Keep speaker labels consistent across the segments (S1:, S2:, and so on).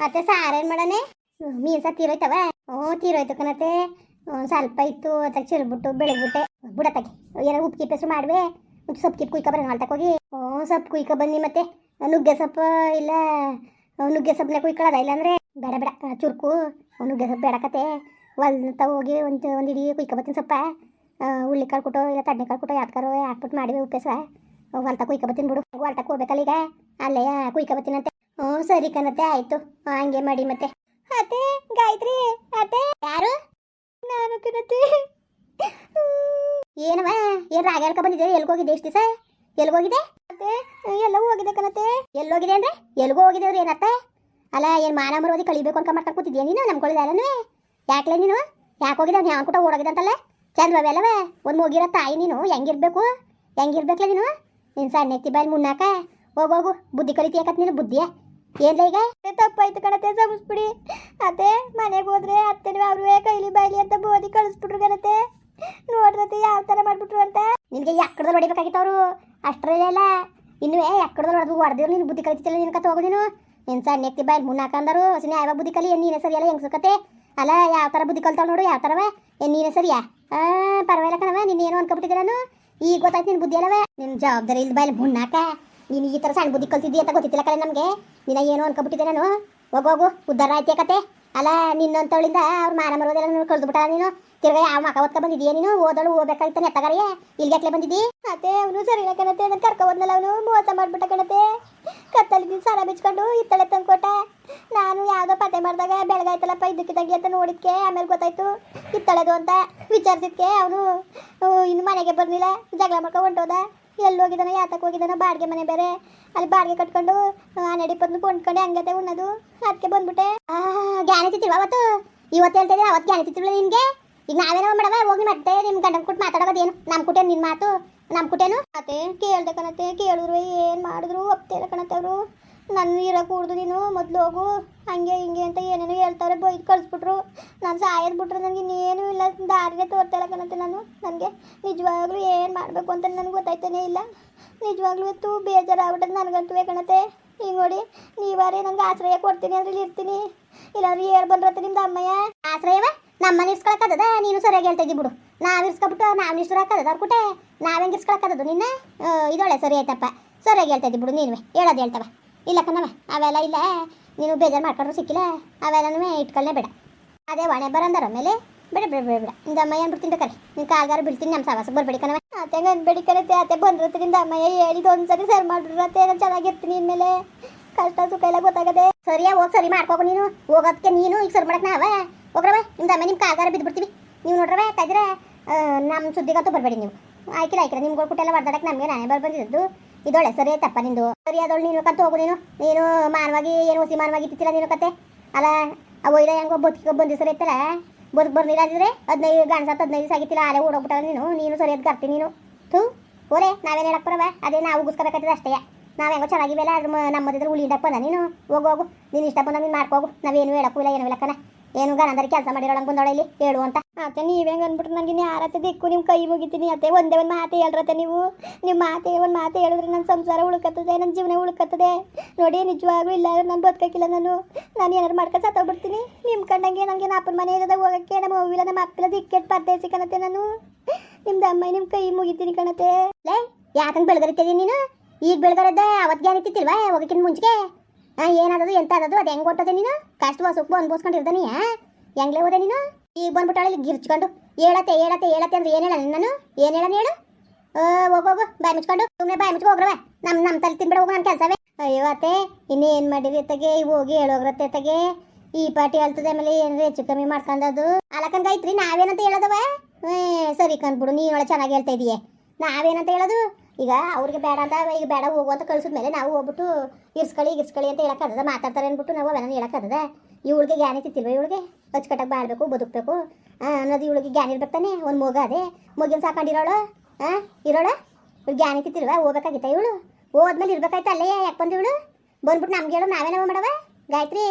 S1: ಮತ್ತೆ ಸಾರೇನ್ ಮಾಡನೆ? ಮೀನ್ಸ ತೀರೋಯ್ತವ? ಹ್ಞೂ ತೀರೋಯ್ತು ಕಣತೆ ಒಂದು ಸ್ವಲ್ಪ ಇತ್ತು, ಅದಕ್ಕೆ ಚಿರ್ಬಿಟ್ಟು ಬೆಳಗ್ಬಿಟ್ಟೆ ಬಿಡತ್ತಾಗೆ ಏನೋ ಉಪ್ಪು ಕಿಪ್ಪು ಹೆಸರು ಮಾಡುವೆ. ಒಂದು ಸೊಪ್ಪು ಕಿಪ್ಪು ಕುಯ್ಕೊ ಬರೋಣ ಅಳ್ತಕ್ಕೆ ಹೋಗಿ. ಹ್ಞೂ ಸೊಪ್ಪು ಕುಯ್ಕೊ ಬನ್ನಿ ಮತ್ತೆ. ನುಗ್ಗೆ ಸೊಪ್ಪು ಇಲ್ಲ ನುಗ್ಗೆ ಸೊಪ್ಪನ್ನ ಕುಯ್ಕೊಳ್ಳೋದ ಇಲ್ಲಾಂದ್ರೆ ಬೇಡ ಬೇಡ. ಚುರುಕು. ನುಗ್ಗೆ ಸೊಪ್ಪು ಬೇಡಕತ್ತೆ ಹೊಲ್ದಂತ ಹೋಗಿ ಒಂದು ಒಂದು ಇಡೀ ಕುಯ್ಕೊ ಸೊಪ್ಪ. ಉಳ್ಳಿ ಕಾಳು ಕೊಟ್ಟು ಇಲ್ಲ ತಡ್ನೆ ಕಾಳು ಕೊಟ್ಟು ಯಾತ್ಕಾರು ಹಾಕ್ಬಿಟ್ಟು ಮಾಡಿವೆ ಉಪ್ಪೆಸ. ಹೊಲ್ತ ಕುಯ್ಕೊ ಬಿಡು. ಹೊಲ್ತಕ್ಕೆ ಹೋಗ್ಬೇಕಲ್ಲ ಈಗ. ಅಲ್ಲೇ ಕುಯ್ಕೊ ಬರ್ತೀನಂತೆ ಹ್ಞೂ, ಸರಿ ಕಣತೆ ಆಯ್ತು. ಹಂಗೆ ಮಾಡಿ ಮತ್ತೆ. ಅತ್ತೆ, ಗಾಯತ್ರಿ, ಅತ್ತೆ. ಯಾರು? ನಾನು ಕಣತೆ ಏನವ, ಏನ್ ರಾಗ ಹೇಳ್ಕೊ ಬಂದಿದ್ದೆ ಎಲ್ಗೋಗಿದ್ದೆ ಎಷ್ಟು ದಿವಸ? ಎಲ್ಗೋಗಿದೆ ಅತ್ತೆ ಎಲ್ಲವೂ ಹೋಗಿದೆ ಕಣತೆ ಎಲ್ಲೋಗಿದೆ ಅಂದ್ರೆ? ಎಲ್ಗೋ ಹೋಗಿದೆ ಅವ್ರು ಏನತ್ತ ಅಲ್ಲ, ಏನ್ ಮಾನ ಮರೋದಿ ಕಳಿಬೇಕು ಅಂತ ಮಾಡ್ಕೊಂಡು ಕೂತಿದ್ಯಾ ನೀನು? ನಮ್ಕೊಳ್ಳಿದ ಯಾಕಲೇ ನೀನು? ಯಾಕೆ ಹೋಗಿದೆ ಅವ್ನು ಯಾವ್ಕೂಟ ಓಡೋಗಿದೆ ಅಂತಲ್ಲ ಚಂದ ಅಲ್ಲವ ಒಂದು ಹೋಗಿರೋ ತಾಯಿ ನೀನು? ಹೆಂಗಿರ್ಬೇಕು? ಹೆಂಗಿರ್ಬೇಕಲ್ಲ ನೀನು? ನೀನು ಸಣ್ಣ ಎತ್ತಿ ಬಾಯಲ್ಲಿ ಮುನ್ನಾಕ ಹೋಗೋಗು ಬುದ್ಧಿ ಕಲಿತೀಯಕತ್ ನೀನು? ಬುದ್ಧಿಯ? ಏನ್ಲ ಈಗ ತಪ್ಪಾಯ್ತು ಕಣತೆ ಸಮಸ್ಬಿಡಿ ಅದೇ, ಮನೆಗೆ ಹೋದ್ರೆ ಅತ್ತೆನೂ ಅವ್ರೇ ಕೈಲಿ ಬಾಯ್ಲಿ ಅಂತ ಬೋದಿ ಕಳಿಸ್ಬಿಟ್ರು ಕಣತೆ. ನೋಡ್ರತೆ ಯಾವ ತರ ಮಾಡ್ಬಿಟ್ರು ಅಂತ. ನಿನಗೆ ಎಕ್ಕಡದಲ್ಲಿ ಹೊಡಿಬೇಕಾಗಿತ್ತು ಅವರು. ಅಷ್ಟರಲ್ಲೆಲ್ಲ ಇನ್ನುವೇ ಎಕ್ಕಡದಲ್ಲಿ ಹೊಡೆದು ಹೊಡೆದಿರು ನೀನು ಬುದ್ಧಿ ಕಲಿತಿಲ್ಲ ನಿನ್ ಕತೆ ಹೋಗು ನೀನು ಸಣ್ಣ ಎತ್ತಿ ಬಾಯಲ್ಲಿ ಮುನ್ನಾಕಂದರು ಸಿನಿ ಯಾವ ಬುದ್ಧಿ ಕಲಿ? ನೀನೇ ಸರಿಯಲ್ಲ ಹೆಂಗ್ಸಕತೆ ಅಲ್ಲ, ಯಾವ ತರ ಬುದ್ಧಿ ಕಲ್ತಾವ್ ನೋಡು, ಯಾವ ಥರವ ಏನ್ ನೀನೇ ಸರಿಯಾ? ಆ, ಪರವಾಗಿಲ್ಲ ಕಣವ ನೀನು ಏನೋ ಅನ್ಕೊಬಿಟ್ಟಿದ್ದೆ ನಾನು? ಈಗ ಗೊತ್ತಾಯ್ತು ನಿನ್ ಬುದ್ಧಿ ಅಲ್ಲವೇ. ನಿನ್ ಜವಾಬ್ದಾರಿ ಇಲ್ದ ಬಾಯಲ್ಲಿ ಮುನ್ನಾಕ ನೀನು ಈ ಥರ ಸಣ್ಣ ಬುದ್ಧಿ ಕಲ್ತಿದ್ದೀಯ ಅಂತ ಗೊತ್ತಿಲ್ಲ ಕಡೆ ನಮಗೆ. ನಿನ್ನ ಏನು ಅನ್ಕೊಬಿಟ್ಟಿದ್ದೆ ನಾನು. ಹೋಗೋಗು ಉದ್ದಾರ ಆಯ್ತೆ ಕತೆ ಅಲ್ಲ, ನಿನ್ನಂತವಳಿಂದ ಅವ್ರ ಮಾನ ಮರೋದೆಲ್ಲ ನಾನು ಕಳ್ದು ಬಿಟ್ಟಾರ ನೀನು. ತಿರ್ಗಾ ಯಾವ ಮಕ ಹೊತ್ಕೊ ಬಂದಿದ್ದೀಯ ನೀನು? ಓದೋಳು ಹೋಗ್ಬೇಕಾಯ್ತು ನೆತ್ತಗಾರಿಯ ಗಟ್ಟಲೆ ಬಂದಿದ್ದಿ? ಮತ್ತೆ ಅವನು ಸರಿ ಇಲ್ಲ ಕಣತೆ ಅದನ್ನು ಕರ್ಕೊ ಬಂದಲ್ಲ ಅವನು. ಮೋಸ ಮಾಡ್ಬಿಟ್ಟ ಕಣತೆ ಕತ್ತಲಿದ್ದ ಸಾಲ ಬಿಚ್ಕೊಂಡು ಇತ್ತಳೆ ತಂದ್ಕೊಟ್ಟ. ನಾನು ಯಾವುದೋ ಪತ್ತೆ ಮಾಡಿದಾಗ ಬೆಳಗಾಯ್ತಲ್ಲಪ್ಪ ಇದಕ್ಕಿದ್ದಾಗಿ ಅಂತ ನೋಡಿದ್ಕೆ, ಆಮೇಲೆ ಗೊತ್ತಾಯ್ತು. ಇತ್ತಳೆದು ಅಂತ ವಿಚಾರಿಸಿದ್ಕೆ, ಅವನು ಇನ್ನು ಮನೆಗೆ ಬರಲಿಲ್ಲ. ಜಗಳ ಮಾಡ್ಕೊಂಡು ಹೊಂಟೋದ. ಎಲ್ಲಿ ಹೋಗಿದ್ದಾನ ಯಾತಕ್ಕೆ ಹೋಗಿದ್ದಾನ, ಬಾಡಿಗೆ ಮನೆ ಬೇರೆ. ಅಲ್ಲಿ ಬಾಡಿಗೆ ಕಟ್ಕೊಂಡು ಹನ್ನೆರಡು ಕೊಂಡ್ಕೊಂಡು ಹಂಗತೆ ಉಣ್ಣೋದು? ಅದಕ್ಕೆ ಬಂದ್ಬಿಟ್ಟೆ. ಗ್ಯಾನೆ ತಿತ್ತಿಲ್ವ ಅವತ್ತು? ಇವತ್ತು ಹೇಳ್ತಾ ಅವತ್ತು ಜ್ಞಾನ ತಿತ್ತಿಲ್ಲ ನಿನಗೆ? ಈಗ ನಾವೇನೋ ಮಾಡವ, ಹೋಗಿ ಮತ್ತೆ ನಿಮ್ಮ ಗಂಡನ ಕೊಟ್ಟು ಮಾತಾಡೋದೇನು ನಮ್ಮ ಕುಟೆ ನಿನ್ನ ಮಾತು, ನಮ್ಮ ಕುಟೇನು? ಅತ್ತೆ, ಕೇಳ್ದೆ ಕಣತ್ತೆ, ಕೇಳಿದ್ರು, ಏನು ಮಾಡಿದ್ರು ಒಪ್ತೇಲ್ಲ ಕಣತ್ತೆ ಅವರು? ನನ್ನ ಇರೋ ಕೂಡ್ದು ನೀನು ಮೊದಲು ಹೋಗು. ಹಂಗೆ ಹಿಂಗೆ ಅಂತ ಏನೇನೋ ಹೇಳ್ತಾರೆ, ಬೈದು ಕಳಿಸ್ಬಿಟ್ರು. ನಾನು ಸಾಯದ್ ಬಿಟ್ರು ನನಗೆ ಇನ್ನೇನು ಇಲ್ಲ. ದಾರಿನೇ ತೋರ್ತಾ ಇಲ್ಲ ಕಣತ್ತೆ ನಾನು. ನನಗೆ ನಿಜವಾಗ್ಲೂ ಏನು ಮಾಡಬೇಕು ಅಂತ ನನಗೆ ಗೊತ್ತಾಯ್ತಾನೆ ಇಲ್ಲ. ನಿಜವಾಗ್ಲೂ ಇತ್ತು, ಬೇಜಾರಾಗ್ಬಿಟ್ಟದ ನನಗಂತೂ ಕಣತೆ ಈಗ ನೋಡಿ ನೀವಾರೇ ನನಗೆ ಆಶ್ರಯ ಕೊಡ್ತೀನಿ ಅಂದ್ರೆ ಇರ್ತೀನಿ. ಇಲ್ಲಾಂದ್ರೆ ಏರ್ ಬಂದ್ರತ್ತೆ ನಿಮ್ದು ಅಮ್ಮಯ್ಯ. ಆಶ್ರಯವ? ನಮ್ಮನೆ ಇಸ್ಕೊಳಕ್ಕದ ನೀನು ಸರಿಯಾಗಿ ಹೇಳ್ತಾ ಬಿಡು. ನಾವ್ ಇರ್ಸ್ಕೊಬಿಟ್ಟು ನಾವ್ ಹಾಕದ ಅವ್ರ ಕುಟೆ ನಾವ್ ಹೆಂಗ್ ಇರ್ಸ್ಕೊಳಕ್ಕದ ನಿನ್ನ? ಇದೊಳೆ ಸರಿ ಆಯ್ತಪ್ಪ. ಸರಿಯಾಗಿ ಹೇಳ್ತಾ ಇದ್ದಿ ಬಿಡು ನೀನು ಹೇಳೋದು ಹೇಳ್ತವ. ಇಲ್ಲ ಕಣವ ಅವೆಲ್ಲ ಇಲ್ಲ. ನೀನು ಬೇಜಾರು ಮಾಡ್ಕೊಂಡ್ರು ಸಿಕ್ಕಿಲ್ಲ. ಅವೆಲ್ಲನೂ ಇಟ್ಕೊಳ್ಳೆ ಬೇಡ. ಅದೇ ಒಣೆ ಬರಂದರ ಮೇಲೆ ಬೇಡ ಬೇಡ ಬೇಡ ಬೇಡ. ನಿಂದ ಅಮ್ಮಯ್ಯ ಅನ್ಬಿಡ್ತೀನಿ ಕರೆ ನೀನು ಕಾಲ್ಗಾರ ಬಿಡ್ತೀನಿ ನಮ್ಮ ಸವಾಸ ಬರ್ಬೇಡಿ ಕಣವ ಅತ್ತೆ ಅನ್ಬೇಡಿ ಕಣತೆ ಅತ್ತೆ ಬಂದಿರತ್ತೆ ನಿಂದ ಅಮ್ಮಯ್ಯ ಹೇಳಿದ ಒಂದ್ಸರಿ ಸರಿ ಮಾಡ್ಬಿಡ್ರತ್ತೆ ನಾನು ಚೆನ್ನಾಗಿರ್ತೀನಿ ಇನ್ಮೇಲೆ. ಕಷ್ಟ, ಸುಖ ಎಲ್ಲ ಗೊತ್ತಾಗದೆ. ಸರಿಯಾ, ಹೋಗಿ, ಸರಿ ಮಾಡ್ಕೋಗು ನೀನು. ಹೋಗೋದಕ್ಕೆ ನೀನು, ಈಗ ಸರಿ ಮಾಡಕ್ಕೆ ನಾವ? ಹೋಗ್ರವೆ ನಿಮ್ದು ಅಮ್ಮ ನಿಮ್ಮ ಕಾಲ್ಗಾರ ಬಿದ್ಬಿಡ್ತೀವಿ. ನೀವು ನೋಡ್ರವೆ ತಾದ್ರೆ ನಮ್ಮ ಸುದ್ದಿಗಂತೂ ಬರಬೇಡಿ ನೀವು. ಆಯ್ಕಿಲ್ಲ ಆಯ್ಕಿಲ್ಲ. ನಿಮ್ಗಳು ಕುಟ್ಟೆಲ್ಲ ಹೊಡೆದಾಡಕ್ಕೆ ನಮಗೆ ನಾನೇ ಬರ್ ಇದೊಳ್ಳೆ ಸರಿ ತಪ್ಪ ನಿಂದು? ಸರಿ ಅದೊಳ ನೀನು ಕತ್ತು ಹೋಗು ನೀನು. ನೀನು ಮಾನವಾಗಿ, ಏನು ಹುಸಿ ಮಾನವಾಗಿ ಇತ್ತಿಲ್ಲ ನೀನು ಕತೆ ಅಲ್ಲ ಅವು ಇಲ್ಲ, ಹೆಂಗೋ ಬದುಕಿ ಬಂದು ಸರಿ ಇತ್ತಲ್ಲ ಬದುಕು ಅಂದಿದ್ರೆ ಹದಿನೈದು ಗಂಡ ಹದಿನೈದು ಸಾಗಿತ್ತಿಲ್ಲ ಆಲೆ ಓಡೋಗ್ಬಿಟ್ಟ ನೀನು. ನೀನು ಸರಿಯಾದ ಕರ್ತೀನಿ ನೀನು. ಥೂ ಓರೆ ನಾವೇನು ಹೇಳಕ್ ಬರವ? ಅದೇ ನಾವು ಉಗಿಸ್ಕೋಬೇಕಾಯ್ತದೆ ಅಷ್ಟೇ. ನಾವು ಹೆಂಗೋ ಚೆನ್ನಾಗಿವೆಲ್ಲ ಅದ್ರ ನಮ್ಮದಿದ್ರೆ ಉಳಿದಪ್ಪ ನೀನು? ಹೋಗು ಹೋಗು. ನೀನು ಇಷ್ಟ ಬಂದ ನೀನು ಮಾಡ್ಕೋಗು ನಾವೇನು ಹೇಳಕ್ಕೂ ಇಲ್ಲ, ಏನು ಹೇಳಕ್ಕನ? ಏನು ಗನಂದರಿ ಕೆಲಸ ಮಾಡಿರೋಳಂಗೆ ಬಂದೋಳ ಇಲ್ಲಿ? ಹೇಳು ಅಂತ. ಅತ್ತೆ ನೀವೇ ಅಂದ್ಬಿಟ್ರೆ ನನಗೆ ಯಾರತ್ತೆ ದಿಕ್ಕು? ನಿಮ್ಮ ಕೈ ಮುಗಿತೀನಿ ಅತ್ತೆ. ಒಂದೇ ಒಂದು ಮಾತು ಹೇಳ್ರತ್ತೆ ನೀವು. ನಿಮ್ಮ ಮಾತೆ, ಒಂದು ಮಾತು ಹೇಳಿದ್ರೆ ನನ್ನ ಸಂಸಾರ ಉಳ್ಕತ್ತದೆ ನನ್ನ ಜೀವನ ಉಳ್ಕತ್ತದೆ. ನೋಡಿ, ನಿಜವಾಗ್ಲೂ ಇಲ್ಲ ನಾನು ಬದುಕಕ್ಕಿಲ್ಲ ನಾನು. ನಾನು ಏನಾರು ಮಾಡ್ಕೊಂಡು ಸತ್ತೋಗ್ಬಿಡ್ತೀನಿ ನಿಮ್ಮ ಕಂಡಂಗೆ ನನಗೆ ಅಪ್ಪನ ಮನೆ ಇರೋದಾಗ ಹೋಗಕ್ಕೆ, ನಮ್ಮ ಹೋಗಿಲ್ಲ ನಮ್ಮ ಅಪ್ಪಲ ದಿಕ್ಕೆಟ್ ಪರ್ದೇಸಿ ಕಣತ್ತೆ ನಾನು. ನಿಮ್ದು ಅಮ್ಮ ನಿಮ್ಮ ಕೈ ಮುಗಿತೀನಿ ಕಣತೆ ಲೇ ಯಾಕಂಗೆ ಬೆಳಗರಿತೀವಿ ನೀನು? ಈಗ ಬೆಳಗರದ ಅವತ್ತಿಗೆ ಅನಿತಿತ್ತಿಲ್ವಾ ಹೋಗಕ್ಕಿಂತ ಮುಂಚೆಗೆ? ಹಾಂ ಎಂತ ಅದದು ಅದು ಹೆಂಗೆ ಕೊಟ್ಟದೆ ನೀನು? ಕಷ್ಟ ಸುಖ ಇರ್ತಾನೆ ಹೆಂಗ್ಲೇ ಹೋದೆ ನೀನು? ಈಗ ಬಂದ್ಬಿಟ್ಟಾಳೆ ಇಲ್ಲಿ ಗಿರ್ಚ್ಕೊಂಡು. ಹೇಳತ್ತೆ ಹೇಳತ್ತೆ ಹೇಳತ್ತೆ ಅಂದ್ರೆ ಏನು ಹೇಳ ನಾನು ಏನು ಹೇಳ ಹೇಳು ಹೋಗು ಹೋಗು, ಬಾಯಿ ಮುಚ್ಕೊಂಡು. ಸುಮ್ಮನೆ ಬಾಯ್ ಮುಚ್ಕೊ, ಹೋಗ್ರವೆ. ನಮ್ಮ ನಮ್ಮ ತಲೆ ತಿನ್ಬಿಡ, ಹೋಗು ನನ್ನ ಕೆಲಸವೇ. ಅಯ್ಯೋ, ಅತ್ತೆ, ಇನ್ನೇನು ಮಾಡಿರಿ ತಗೆ ಹೋಗಿ ಹೇಳೋಗ್ರತ್ತೆ ತಗೆ ಈ ಪಾಟಿ ಹೇಳ್ತದೆ ಆಮೇಲೆ ಏನಾರ ಹೆಚ್ಚು ಕಮ್ಮಿ ಮಾಡ್ಕೊಂಡದು ಅಲಕಂದ ಐತ್ರಿ, ನಾವೇನಂತ ಹೇಳದವ? ಸರಿ ಕಂದ್ಬಿಡು ನೀನು ಒಳ್ಳೆ ಚೆನ್ನಾಗಿ ಹೇಳ್ತಾ ಇದೀಯ. ನಾವೇನಂತ ಹೇಳೋದು? ಈಗ ಅವ್ರಿಗೆ ಬೇಡ ಅಂತ ಈಗ ಬೇಡ ಹೋಗು ಅಂತ ಕಳ್ಸಿದ್ಮೇಲೆ ನಾವು ಹೋಗ್ಬಿಟ್ಟು ಇರ್ಸ್ಕೊಳ್ಳಿ ಇರ್ಸ್ಕೊಳ್ಳಿ ಅಂತ ಹೇಳಕ್ಕದ ಮಾತಾಡ್ತಾರೆ ಅಂದ್ಬಿಟ್ಟು ನಾವು ಅವೆಲ್ಲ ಹೇಳಕ್ಕದ ಇವಳಿಗೆ ಜ್ಞಾನ ತಿತ್ತಿಲ್ವ ಇವಳಿಗೆ? ಅಚ್ಚುಕಟ್ಟಾಗಿ ಬಾಳ್ಬೇಕು, ಬದುಕಬೇಕು. ಅನ್ನೋದು ಇವಳಿಗೆ ಜ್ಞಾನ ಇರ್ಬೇಕು ತಾನೆ ಒಂದು ಮಗ ಅದೇ. ಮಗಿನ ಸಾಕೊಂಡಿರೋಳು? ಹಾಂ ಇರೋಳ? ಇವ್ಳು ಜ್ಞಾನ ತಿತ್ತಿಲ್ವ ಹೋಗ್ಬೇಕಾಗಿತ್ತ ಇವಳು? ಹೋದ್ಮೇಲೆ ಇರ್ಬೇಕಾಯ್ತು ಅಲ್ಲೇ? ಯಾಕೆ ಬಂದು ಇವಳು? ಬಂದ್ಬಿಟ್ಟು ನಮ್ಗೆ ಹೇಳು, ನಾವೇನೋ ಮಾಡವ? ಗಾಯತ್ರಿ,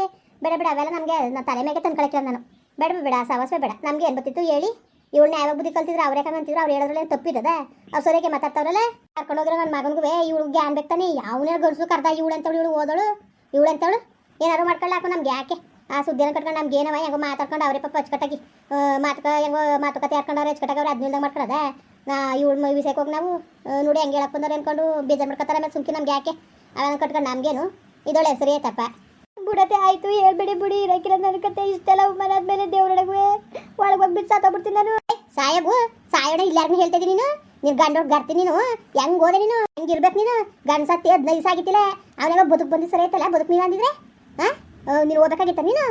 S1: ಬೇಡ ಬೇಡ, ಅವೆಲ್ಲ ನಮಗೆ ತಲೆ ಮೇಲೆ ತಂದ್ಕೊಳಕ್ಕೆ ನಾನು. ಬೇಡ ಬೇಡ ಸವಸ್ವೇ ಬೇಡ. ನಮ್ಗೆ ಏನು ಬರ್ತಿತ್ತು ಹೇಳಿ? ಇವಳನ್ನ ಯಾವ ಬುದ್ಧಿ ಕಲ್ತಿದ್ರು ಅವ್ರೇ ಅಂತಿದ್ರು? ಅವ್ರು ಹೇಳೋದ್ರಲ್ಲ ತಪ್ಪಿದದ? ಅವ್ರು ಸರಿಯಾಗಿ ಮಾತಾಡ್ತಾವ್ರಲ್ಲ? ಕರ್ಕೊಂಡೋಗ್ರೆ ನನ್ನ ಮಗನಿಗೂ ಇವಳು ಗ್ಯಾನ್ ಬೇಕಾನೆ ಯಾವನೇ ಗರ್ಸು ಕರ್ದ ಇವಳು ಅಂತವಳು, ಇವಳು ಓದೋಳು, ಇವಳು ಅಂತವಳು? ಏನಾರು ಮಾಡ್ಕೊಳ್ಳಾಕು ನಮ್ಗೆ ಯಾಕೆ? ಆ ಸುದ್ದಿನ ಕಟ್ಕೊಂಡು ನಮ್ಗೆ ಏನವ? ಹೆಂಗೋ ಮಾತಾಡ್ಕೊಂಡು ಅವರೇ ಪಪ್ಪ ಹಚ್ಕಟ್ಟಾಗಿ ಮಾತುಕ, ಹೆಂಗೋ ಮಾತುಕತೆ ಅಚ್ಚುಕಟ್ಟಾಗಿ ಅವ್ರು ಅದನ್ನಿಲ್ದಂಗೆ ಮಾಡ್ಕೊಳ್ಳೋದ ನಾ ಇವಳು ವಿಷಯಕ್ಕೆ ಹೋಗಿ ನಾವು ನೋಡಿ ಹಂಗೆ ಹೇಳಕ್ ಬಂದವ್ರು ಅನ್ಕೊಂಡು ಬೇಜಾರು ಮಾಡ್ಕೊತಾರೆ ಆಮೇಲೆ ಸುಮ್ಕಿ ನಮ್ಗೆ ಯಾಕೆ? ಅವನ್ನ ಕಟ್ಕೊಂಡು ನಮ್ಗೇನು? ಇದೊಳ್ಳೆ ಹೆಸರು ಐತಪ್ಪ ಬುಡತೆ ಆಯ್ತು, ಹೇಳ್ಬೇಡಿ ಬಿಡಿ ಇರಕ್ಕಿಲ್ಲ ನನ್ನ ಕತೆ. ಇಷ್ಟೆಲ್ಲ ಮನೆ ಆದ್ಮೇಲೆ ದೇವ್ರೊಳಗೆ ಒಳಗೆ ಹೋಗ್ಬಿಟ್ಟು ಸಾತೋಗ್ಬಿಡ್ತೀನಿ ನಾನು. ಸಾಯಬು ಸಾಯೋಣ ಇಲ್ಲಾರ್ನು ಹೇಳ್ತಿದ್ದೀನಿ ನೀನು. ನೀನು ಗಂಡ ಗರ್ತಿ ನೀನು. ಹೆಂಗ್ ಹೋದೆ ನೀನು? ಹೆಂಗ್ ಇರ್ಬೇಕು ನೀನು? ಗಂಡ ಸತ್ತಿ ಹದಿನೈದು ಆಗಿತ್ತಿಲ್ಲ. ಅವನಾಗ ಬದುಕು ಬಂದು ಸರಿ ಐತಲ್ಲ ಬದುಕು ನೀನು ಅಂದಿದ್ರೆ? ಹಾ? ನೀನು ಓದಕ್ಕಾಗಿತ್ತ ನೀನು?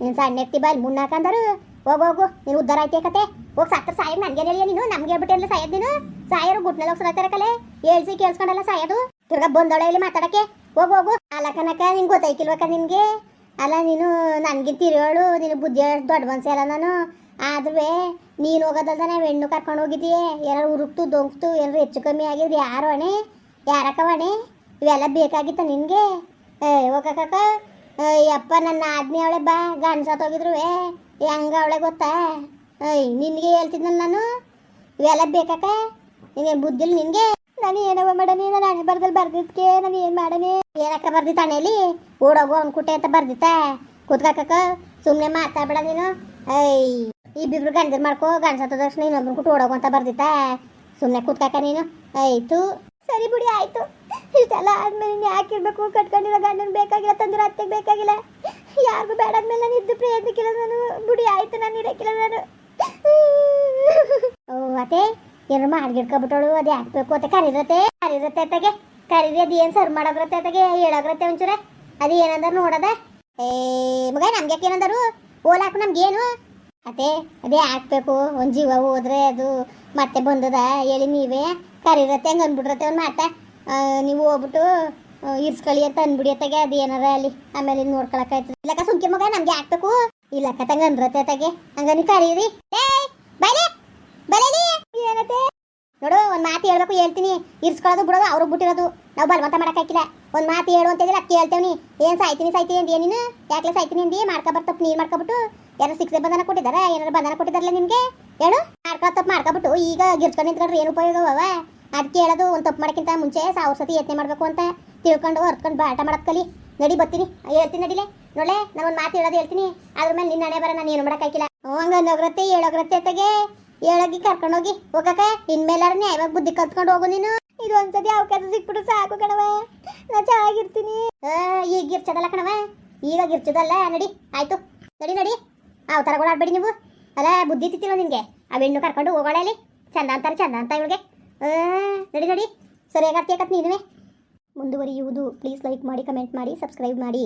S1: ನೀನು ಸಣ್ಣ ಎತ್ತಿ ಬಾಯಿ ಮುನ್ನಾಕಂದರು ಹೋಗು ಹೋಗು. ನೀನು ಉದ್ದಾರ ಐತೆ ಕತೆ. ಹೋಗಿ ಸತ್ರ ಸಾಯಕ್ ನನಗೆ ಹೇಳಿಯ ನೀನು? ನಮ್ಗೆ ಹೇಳ್ಬಿಟ್ಟಿರಲ್ಲ ಸಾಯೋದು ನೀನು? ಸಾಯರು ಗುಡ್ನಲ್ಲಿ ಹೋಗಿ ಸರತಾರೆ ಕಲೆ. ಹೇಳ್ಸಿ ಕೇಳಿಸ್ಕೊಂಡಲ್ಲ ಸಾಯೋದು? ತಿರ್ಗ ಬಂದೋಳೆ ಇಲ್ಲಿ ಮಾತಾಡಕ್ಕೆ. ಹೋಗು ಹೋಗು. ಕನಕ, ನಿಂಗೆ ಗೊತ್ತಾಯ್ಕಿಲ್ವಕ್ಕ ನಿನಗೆ? ಅಲ್ಲ ನೀನು ನನ್ಗಿಂತ ತಿರುಗಳು ನೀನು ಬುದ್ಧಿ ದೊಡ್ಡ ಮನ್ಸಿ ಅಲ್ಲ ನಾನು. ಆದ್ರೂ ನೀನು ಹೋಗೋದಲ್ದ ನಾವು ಹೆಣ್ಣು ಕರ್ಕೊಂಡು ಹೋಗಿದ್ದೀಯೇ ಏನಾರು ಉರುಕ್ತು ದೊಂಕ್ತು ಏನಾರು ಹೆಚ್ಚು ಕಮ್ಮಿ ಆಗಿದ್ರೆ ಯಾರು ಅಣೆ? ಯಾರಕ್ಕವಣೆ ಇವೆಲ್ಲ ಬೇಕಾಗಿತ್ತ ನಿನಗೆ? ಏ ಹೋಗಕ್ಕ ಯಪ್ಪ, ನನ್ನ ಆದ್ಮಿ ಅವಳೆ ಬಾ. ಗಂಡ್ಸತ್ತೋಗಿದ್ರು ಹೆಂಗ ಅವಳೆ ಗೊತ್ತಾ? ಐ ನಿನಗೆ ಹೇಳ್ತಿದ್ನ ನಾನು? ಇವೆಲ್ಲ ಬೇಕಾಕ ನಿನಗೆ ಬುದ್ಧಿಲ್ ನಿನಗೆ? ನಾನು ಏನವ ಮಾಡನಿ ನಾನು ಹಣೆ ಬರ್ದಲ್ಲಿ ಬರ್ದಿದ್ಕೆ, ನಾನು ಏನು ಮಾಡನಿ ಏನಕ್ಕ ಬರ್ದಿತ್ತ ಹಣೆಯಲ್ಲಿ ಓಡೋಗು ಕುಟೆ ಅಂತ ಬರ್ದಿತ್ತ? ಕೂತ್ಕಾಕ ಸುಮ್ಮನೆ ಮಾತಾಡ್ಬೇಡ ನೀನು. ಐ ಇಬ್ಬಿಬ್ರು ಗಂಜರ್ ಮಾಡ್ಕೋ ಗಂಜ ತಕ್ಷಣ ಇನ್ನೊಬ್ರು ಕುಟ್ಟು ಅಂತ ಬರ್ದಿತ್ತ? ಸುಮ್ಮನೆ ಕೂತ್ಕಾಕ ನೀನು. ಆಯ್ತು. ಸರಿ ಬಿಡಿ, ಆಯ್ತು. ಇಷ್ಟೆಲ್ಲ ಆದ್ಮೇಲೆ ಯಾಕೆ ಇರ್ಬೇಕು? ಕಟ್ಕೊಂಡಿರೋ ಗಂಡನ ಬೇಕಾಗಿಲ್ಲ, ತಂದಿರೋ ಅತ್ತೆಗೆ ಬೇಕಾಗಿಲ್ಲ. ಯಾರಿಗೂ ಬೇಡಾದ್ಮೇಲೆ ನಾನು ಇದ್ದು ಪ್ರಯತ್ನಕ್ಕಿಲ್ಲ ನಾನು. ಬಿಡಿ, ಆಯ್ತು, ನಾನು ಇರಕ್ಕಿಲ್ಲ ನಾನು. ಓ, ಅತ್ತೆ ಏನು ಮಾಡ್ಗಿಡ್ಕೊಬಿಟ್ಟಳು ಅದು ಹಾಕ್ಬೇಕು ಅಂತ ಕರಿರತ್ತೆ ಕರಿರತ್ತೆ ಅತ್ತಗೆ. ಕರೀರಿ, ಅದು ಏನು ಸರ್ ಮಾಡೋಗ್ರತ್ತೆ ಅತ್ತಗೆ? ಹೇಳೋಗ್ರತ್ತೆ ಒಂಚೂರ. ಅದು ಏನಂದ್ರೆ ನೋಡದ? ಏ, ಮಗ ನಮ್ಗೆ ಏನಂದರು? ಓಲಾಕು ನಮ್ಗೇನು? ಅದೇ ಅದೇ ಹಾಕ್ಬೇಕು. ಒಂದು ಜೀವ ಹೋದ್ರೆ ಅದು ಮತ್ತೆ ಬಂದದ ಹೇಳಿ ನೀವೇ? ಕರಿರತ್ತೆ ಹಂಗೆ ಅಂದ್ಬಿಟ್ರತ್ತೆ ಒಂದು ಮಾತ. ನೀವು ಹೋಗ್ಬಿಟ್ಟು ಇರ್ಸ್ಕೊಳ್ಳಿ ಅಂತ ಅಂದ್ಬಿಡಿ ಅತ್ತಾಗೆ, ಅದು ಏನಾರ ಅಲ್ಲಿ. ಆಮೇಲೆ ನೋಡ್ಕೊಳಕಾಯ್ತದೆ ಇಲ್ಲಕ್ಕ ಸುಮ್ಕಿ ಮಗ, ನಮ್ಗೆ ಹಾಕ್ಬೇಕು. ಇಲ್ಲಕ್ಕ ತಂಗ ಅಂದ್ರತ್ತೆ ಅತ್ತಾಗೆ. ಹಂಗ ನೀವು ಕರೀರಿ. ಏನತ್ತೆ ನೋಡು, ಒಂದು ಮಾತು ಹೇಳ್ಬೇಕು, ಹೇಳ್ತೀನಿ. ಇರ್ಸ್ಕೊಳ್ಳೋದು, ಬಿಡೋದು ಅವ್ರಿಗೆ ಬಿಟ್ಟಿರೋದು. ನಾವು ಬಲವಂತ ಮಾಡೋಕ್ಕಾಗಿಲ್ಲ ಒಂದು ಮಾತು ಹೇಳು ಅಂತಿದ್ರೆ ಅಕ್ಕಿ ಹೇಳ್ತೇವ್ನಿ ಏನು ಸಾಯ್ತೀನಿ ಸಾಯ್ತೀನಿ ಅಂದಿ ನೀನು? ಯಾಕೆ ಸಾಯ್ತೀನಿ ಅಂದಿ ಮಾಡ್ಕೊಬರ್ತಪ್ಪ ನೀರು ಮಾಡ್ಕೊಬಿಟ್ಟು. ಯಾರು ಸಿಕ್ಸೆ ಬಂಧನ ಕೊಟ್ಟಿದ್ದಾರೆ? ಏನಾರು ಬಂಧನ ಕೊಟ್ಟಿದ್ದಾರಲ್ಲ ನಿಮ್ಗೆ? ಹೇಳು. ಮಾಡ್ಕೊ, ತಪ್ಪು ಮಾಡ್ಕೊಬಿಟ್ಟು ಈಗ ಗಿರ್ಚ್ಕೊಂಡು ನಿಂತ್ಕೊಂಡ್ರೆ ಏನು ಉಪಯೋಗವ ಅದಕ್ಕೆ ಹೇಳೋದು ಒಂದು ತಪ್ಪು ಮಾಡೋಕ್ಕಿಂತ ಮುಂಚೆ ಸಾವಿರ ಸತಿ ಯತ್ನೆ ಮಾಡಬೇಕು ಅಂತ ತಿಳ್ಕೊಂಡು ಹೊರ್ಕೊಂಡು ಬಾಟ ಮಾಡ್ಕಲಿ ಕಲಿ. ನಡಿ, ಬರ್ತೀನಿ. ಹೇಳ್ತೀನಿ ನಡಿಲೆ. ನೋಡ್ಲೆ, ನಾನು ಒಂದು ಮಾತು ಹೇಳೋದು ಹೇಳ್ತೀನಿ. ಅದ್ರ ಮೇಲೆ ನಿನ್ನ ಹಣೆ ಬರ, ನಾನು ಏನು ಮಾಡೋಕ್ಕಾಗಿಲ್ಲ ಹಂಗ ನಗ್ರತೆ ಹೇಳೋಗ್ರತೆ ತೆಗೆ ಹೇಳೋಗಿ ಕರ್ಕೊಂಡೋಗಿ ಹೋಗಕ್ಕ, ಇನ್ಮೇಲಾರ ನ್ಯಾಯವಾಗಿ ಬುದ್ಧಿ ಕಲ್ತ್ಕೊಂಡು ಹೋಗು ನೀನು. ಇದು ಒಂದ್ಸತಿ ಅವಕಾಶ ಸಿಕ್ಬಿಟ್ಟು ಸಾಕು ಕಣವ ನಾ ಚೆನ್ನಾಗಿರ್ತೀನಿ. ಈಗ ಗಿರ್ಚದಲ್ಲ ಕಣವ ಈಗ ಗಿರ್ಚದಲ್ಲ. ನಡಿ, ಆಯ್ತು. ನಡಿ ನಡಿ. ಆ ಥರಗಳು ಆಡ್ಬೇಡಿ ನೀವು. ಅಲ್ಲ, ಬುದ್ಧಿ ತಿತ್ತಿಲ್ಲ ನಿನಗೆ. ಆ ಹೆಣ್ಣು ಕರ್ಕೊಂಡು ಹೋಗೋಳೆ ಅಲ್ಲಿ. ಚಂದ ಅಂತಾರೆ, ಚಂದ ಅಂತ ಇವಳಿಗೆ. ನಡಿ ನಡಿ. ಸರಿಯಾಗಿ ಯಾಕತ್ತೆ ನೀನುವೆ. ಮುಂದುವರಿಯುವುದು. ಪ್ಲೀಸ್ ಲೈಕ್ ಮಾಡಿ ಕಮೆಂಟ್ ಮಾಡಿ ಸಬ್ಸ್ಕ್ರೈಬ್ ಮಾಡಿ.